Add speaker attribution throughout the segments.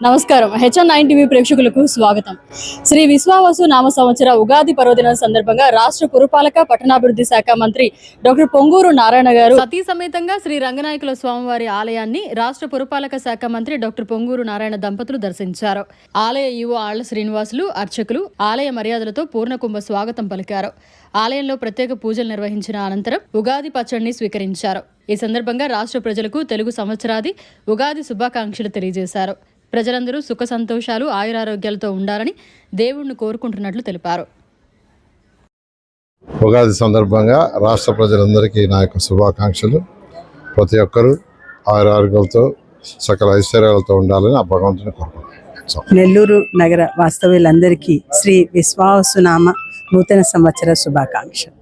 Speaker 1: నమస్కారం. HN nine TV ప్రేక్షకులకు స్వాగతం. శ్రీ విశ్వావసు నామ సంవత్సర ఉగాది పర్వదినం సందర్భంగా రాష్ట్ర పురపాలక పట్టణాభివృద్ధి శాఖ మంత్రి డాక్టర్ పొంగూరు నారాయణ గారు సతీ సమేతంగా శ్రీ రంగనాయకుల స్వామివారి ఆలయాన్ని రాష్ట్ర పురపాలక శాఖ మంత్రి డాక్టర్ పొంగూరు నారాయణ దంపతులు దర్శించారు. ఆలయ ఈవో ఆళ్ళ శ్రీనివాసులు అర్చకులు ఆలయ మర్యాదలతో పూర్ణకుంభ స్వాగతం పలికారు. ఆలయంలో ప్రత్యేక పూజలు నిర్వహించిన అనంతరం ఉగాది పచ్చడిని స్వీకరించారు. ఈ సందర్భంగా రాష్ట్ర ప్రజలకు తెలుగు సంవత్సరాది ఉగాది శుభాకాంక్షలు తెలియజేశారు. ప్రజలందరూ సుఖ సంతోషాలు ఆయురారోగ్యాలతో ఉండాలని దేవుణ్ణి కోరుకుంటున్నట్లు తెలిపారు.
Speaker 2: ఉగాది సందర్భంగా రాష్ట్ర ప్రజలందరికీ నా యొక్క శుభాకాంక్షలు. ప్రతి ఒక్కరూ ఆరోగ్యాలతో సకల ఐశ్వర్యాలతో ఉండాలని ఆ భగవంతుని కోరుకుంటున్నాను.
Speaker 3: నెల్లూరు నగర వాస్తవ్యులందరికీ శ్రీ విశ్వావసునామ నూతన సంవత్సర శుభాకాంక్షలు.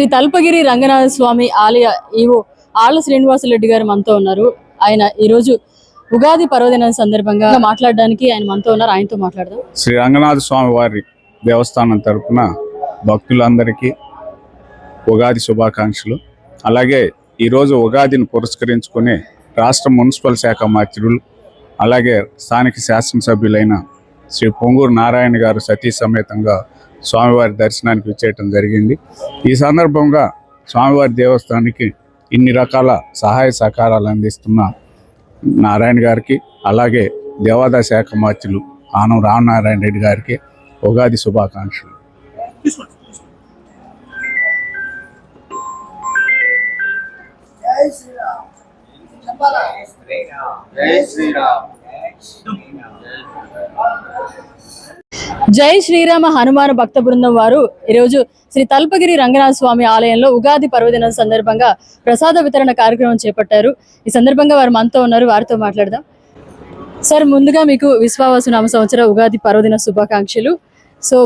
Speaker 1: శ్రీ తల్పగిరి రంగనాథ స్వామి ఆలయ ఈవో ఆళ్ళ శ్రీనివాసరెడ్డి గారు మనతో ఉన్నారు. ఆయన ఈరోజు ఉగాది పర్వదినం సందర్భంగా మాట్లాడడానికి ఆయన మనతో ఉన్నారు. ఆయనతో మాట్లాడదాం.
Speaker 4: శ్రీ రంగనాథ స్వామి వారి దేవస్థానం తరఫున భక్తులందరికీ ఉగాది శుభాకాంక్షలు. అలాగే ఈరోజు ఉగాదిని పురస్కరించుకుని రాష్ట్ర మున్సిపల్ శాఖ మంత్రులు అలాగే స్థానిక శాసనసభ్యులైన శ్రీ పొంగూరు నారాయణ గారు సతీ సమేతంగా స్వామివారి దర్శనానికి వచ్చేయటం జరిగింది. ఈ సందర్భంగా స్వామివారి దేవస్థానానికి ఇన్ని రకాల సహాయ సహకారాలు అందిస్తున్న నారాయణ గారికి అలాగే దేవాదాయ శాఖ మంత్రులు ఆనం రామనారాయణ రెడ్డి గారికి ఉగాది శుభాకాంక్షలు.
Speaker 1: జై శ్రీరామ. జై శ్రీరామ హనుమాన్ భక్త బృందం వారు ఈరోజు శ్రీ తల్పగిరి రంగనాథ స్వామి ఆలయంలో ఉగాది పర్వదినం సందర్భంగా ప్రసాద వితరణ కార్యక్రమం చేపట్టారు. ఈ సందర్భంగా వారు మనతో ఉన్నారు వారితో మాట్లాడదాం. సార్ ముందుగా మీకు విశ్వావసు నామ సంవత్సర ఉగాది పర్వదిన శుభాకాంక్షలు. సో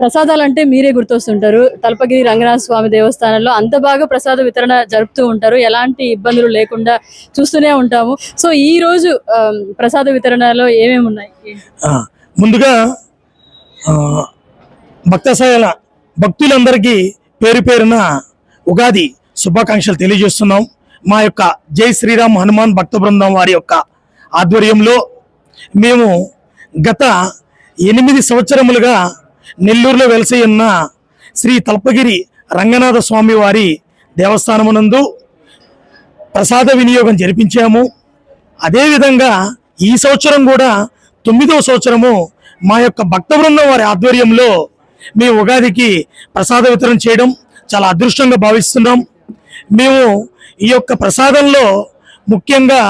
Speaker 1: ప్రసాదాలు అంటే మీరే గుర్తొస్తుంటారు. తల్పగిరి రంగనాథ స్వామి దేవస్థానంలో అంత బాగా ప్రసాద వితరణ జరుపుతూ ఉంటారు. ఎలాంటి ఇబ్బందులు లేకుండా చూస్తూనే ఉంటాము. సో ఈ రోజు ప్రసాద వితరణలో ఏమేమి ఉన్నాయి
Speaker 5: ముందుగా భక్తశైల భక్తులందరికీ పేరు పేరున ఉగాది శుభాకాంక్షలు తెలియజేస్తున్నాం. మా యొక్క జై శ్రీరామ్ హనుమాన్ భక్త బృందం వారి యొక్క ఆధ్వర్యంలో మేము గత ఎనిమిది సంవత్సరములుగా నెల్లూరులో వెలసి ఉన్న శ్రీ తల్పగిరి రంగనాథ స్వామి వారి దేవస్థానమునందు ప్రసాద వినియోగం జరిపించాము. అదేవిధంగా ఈ సంవత్సరం కూడా తొమ్మిదవ సంవత్సరము మా యొక్క భక్త బృందం వారి ఆధ్వర్యంలో మేము ఉగాదికి ప్రసాద వితరణ చేయడం చాలా అదృష్టంగా భావిస్తున్నాం. మేము ఈ యొక్క ప్రసాదంలో ముఖ్యంగా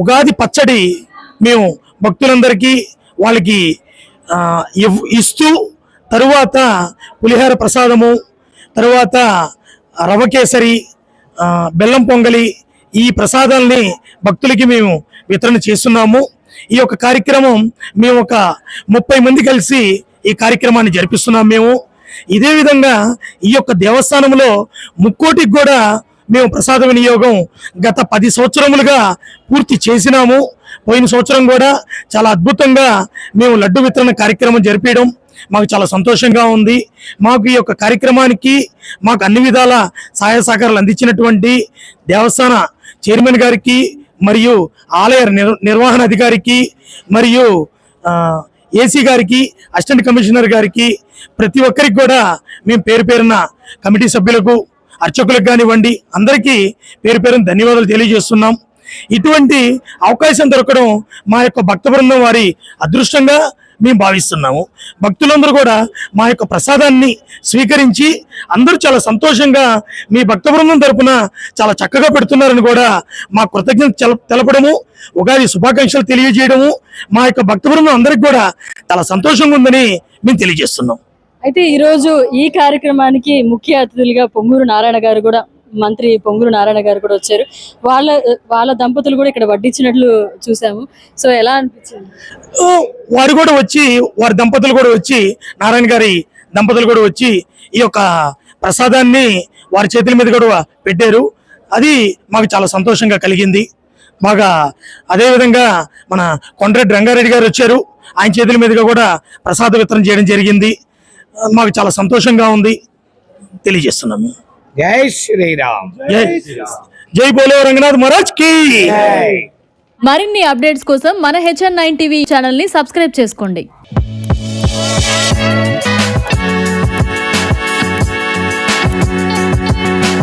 Speaker 5: ఉగాది పచ్చడి మేము భక్తులందరికీ వాళ్ళకి ఇస్తూ తరువాత పులిహార ప్రసాదము తరువాత రవకేసరి బెల్లం పొంగలి ఈ ప్రసాదాల్ని భక్తులకి మేము వితరణ చేస్తున్నాము. ఈ యొక్క కార్యక్రమం మేము ఒక ముప్పై మంది కలిసి ఈ కార్యక్రమాన్ని జరిపిస్తున్నాం మేము. ఇదే విధంగా ఈ యొక్క దేవస్థానంలో ముక్కోటికి కూడా మేము ప్రసాద వినియోగం గత పది సంవత్సరములుగా పూర్తి చేసినాము. పోయిన సంవత్సరం కూడా చాలా అద్భుతంగా మేము లడ్డు వితరణ కార్యక్రమం జరిపించడం మాకు చాలా సంతోషంగా ఉంది. మాకు ఈ యొక్క కార్యక్రమానికి మాకు అన్ని విధాల సహాయ సహకారాలు అందించినటువంటి దేవస్థాన చైర్మన్ గారికి మరియు ఆలయ నిర్వహణ అధికారికి మరియు ఏసీ గారికి అసిస్టెంట్ కమిషనర్ గారికి ప్రతి ఒక్కరికి కూడా మేము పేరు పేరున కమిటీ సభ్యులకు అర్చకులకు కానివ్వండి అందరికీ పేరు పేరున ధన్యవాదాలు తెలియజేస్తున్నాం. ఇటువంటి అవకాశం దొరకడం మా యొక్క భక్త బృందం వారి అదృష్టంగా మేము భావిస్తున్నాము. భక్తులందరూ కూడా మా యొక్క ప్రసాదాన్ని స్వీకరించి అందరూ చాలా సంతోషంగా మీ భక్త బృందం తరపున చాలా చక్కగా పెడుతున్నారని కూడా మా కృతజ్ఞత తెలపడము. ఉగాది శుభాకాంక్షలు తెలియజేయడము. మా యొక్క భక్త బృందం అందరికి కూడా చాలా సంతోషంగా ఉందని మేము తెలియజేస్తున్నాం.
Speaker 1: అయితే ఈరోజు ఈ కార్యక్రమానికి ముఖ్య అతిథులుగా పొంగూరు నారాయణ గారు కూడా మంత్రి పొంగురు నారాయణ గారు కూడా వచ్చారు. వాళ్ళ వాళ్ళ దంపతులు కూడా ఇక్కడ వడ్డించినట్లు చూసాము. సో ఎలా అనిపించింది?
Speaker 5: వారు కూడా వచ్చి వారి దంపతులు కూడా వచ్చి నారాయణ గారి దంపతులు కూడా వచ్చి ఈ యొక్క ప్రసాదాన్ని వారి చేతుల మీద కూడా పెట్టారు. అది మాకు చాలా సంతోషంగా కలిగింది. బాగా అదేవిధంగా మన కొండరెడ్డి రంగారెడ్డి గారు వచ్చారు. ఆయన చేతుల మీదుగా కూడా ప్రసాద వితరణ చేయడం జరిగింది. మాకు చాలా సంతోషంగా ఉంది. తెలియజేస్తున్నాము
Speaker 6: జై శ్రీరామ్.
Speaker 5: జై బోలే రంగనాథ్ మహారాజ్కి.
Speaker 7: మరిన్ని అప్డేట్స్ కోసం మన హెచ్ఎన్ నైన్ టీవీ ఛానల్ని సబ్స్క్రైబ్ చేసుకోండి.